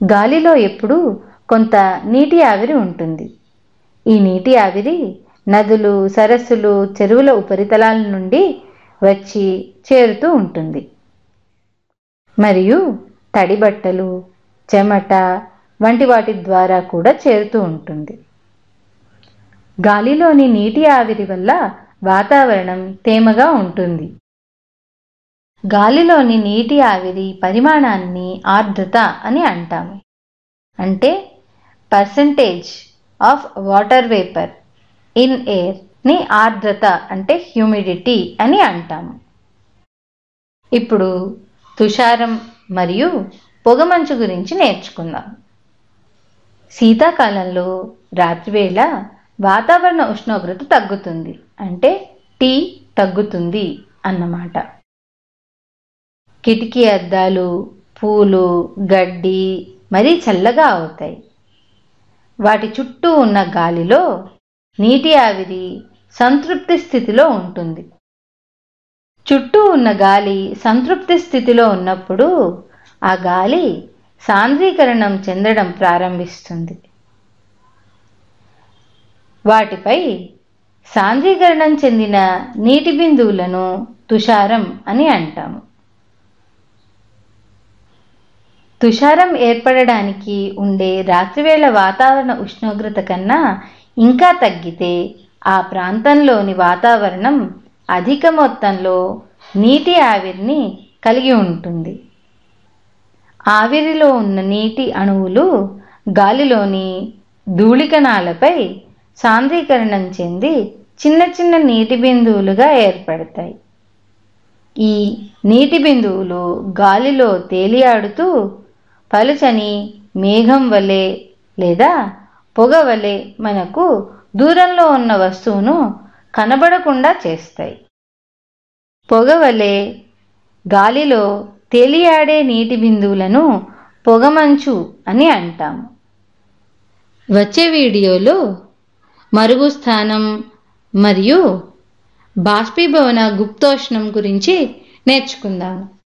గాలిలో ఎప్పుడూ కొంత నీటి ఆవిరి ఉంటుంది. ఈ నీటి ఆవిరి నదులు సరస్సులు చెరువుల ఉపరితలాల నుండి వచ్చి చేరుతూ ఉంటుంది. మరియు తడి బట్టలు చెమట వంటి వాటి ద్వారా కూడా చేరుతూ ఉంటుంది. గాలిలోని నీటి ఆవిరి వల్ల వాతావరణం తేమగా ఉంటుంది. గాలిలోని నీటి ఆవిరి పరిమాణాన్ని ఆర్ద్రత అని అంటాము. అంటే percentage of water vapour in ఎయిర్ని ఆర్ద్రత అంటే హ్యూమిడిటీ అని అంటాము. ఇప్పుడు తుషారం మరియు పొగమంచు గురించి నేర్చుకుందాం. శీతాకాలంలో రాత్రివేళ వాతావరణ ఉష్ణోగ్రత తగ్గుతుంది. అంటే టీ తగ్గుతుంది అన్నమాట. కిటికీ అద్దాలు పూలు గడ్డి మరీ చల్లగా అవుతాయి. వాటి చుట్టూ ఉన్న గాలిలో నీటి ఆవిరి సంతృప్తి స్థితిలో ఉంటుంది. చుట్టూ ఉన్న గాలి సంతృప్తి స్థితిలో ఉన్నప్పుడు ఆ గాలి సాంద్రీకరణం చెందడం ప్రారంభిస్తుంది. వాటిపై సాంద్రీకరణం చెందిన నీటి బిందువులను తుషారం అని అంటాము. తుషారం ఏర్పడడానికి ఉండే రాత్రివేళ వాతావరణ ఉష్ణోగ్రత కన్నా ఇంకా తగ్గితే ఆ ప్రాంతంలోని వాతావరణం అధిక మొత్తంలో నీటి ఆవిరిని కలిగి ఉంటుంది. ఆవిరిలో ఉన్న నీటి అణువులు గాలిలోని ధూళికణాలపై సాంద్రీకరణం చెంది చిన్న చిన్న నీటి బిందువులుగా ఏర్పడతాయి. ఈ నీటి బిందువులు గాలిలో తేలియాడుతూ పలుచని మేఘం వలె లేదా పొగ వలె మనకు దూరంలో ఉన్న వస్తువును కనబడకుండా చేస్తాయి. పొగ వలె గాలిలో తేలియాడే నీటి బిందువులను పొగమంచు అని అంటాము. వచ్చే వీడియోలో మరుగు స్థానం మరియు బాష్పీభవన గుప్తోష్ణం గురించి నేర్చుకుందాము.